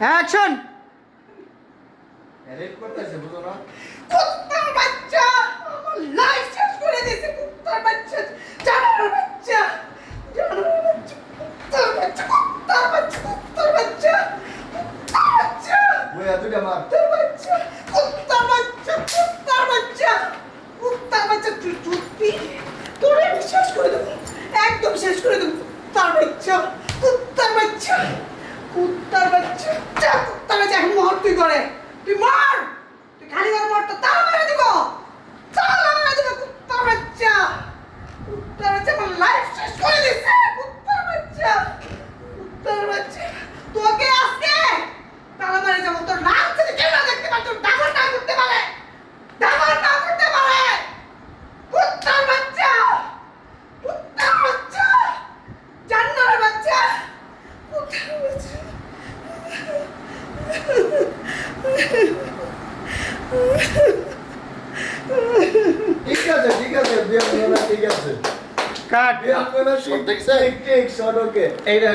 Action rape করতেছে বুঝো না কুত্তার বাচ্চা আমার লাইফ শেষ করে দিয়েছে কুত্তার বাচ্চা জানোয়ার বাচ্চা জানোয়ার বাচ্চা কুত্তার বাচ্চা কুত্তার বাচ্চা কুত্তার বাচ্চা কুত্তার বাচ্চা বইয়া দুইটা মার কুত্তার বাচ্চা কুত্তার বাচ্চা কুত্তার বাচ্চা কুত্তার বাচ্চা তুই চুপি তোরে আমি শেষ করে দেবো একদম শেষ করে দেবো কুত্তার বাচ্চা কুত্তার বাচ্চা কুত্তার বাচ্চা এখন মহর তুই করে। তুই মার তুই খালি করে মরটা তাও মেরে দিব তাও মেরে দিব কুত্তার বাচ্চা কুত্তার বাচ্চা আমার লাইফ শেষ করে দিচ্ছে কুত্তার বাচ্চা কুত্তার বাচ্চা তোকে আজকে তালা মারে যাব তোর নাম থেকে কেউ না দেখতে পারে তোর ডাবল না করতে পারে ডাবল না করতে পারে কুত্তার বাচ্চা কুত্তার বাচ্চা জান্নারের বাচ্চা কুত্তার বাচ্চা ঠিক আছে ঠিক আছে বিয়ার ঠিক আছে। কাট। ঠিক ঠিক সড়কে এইটা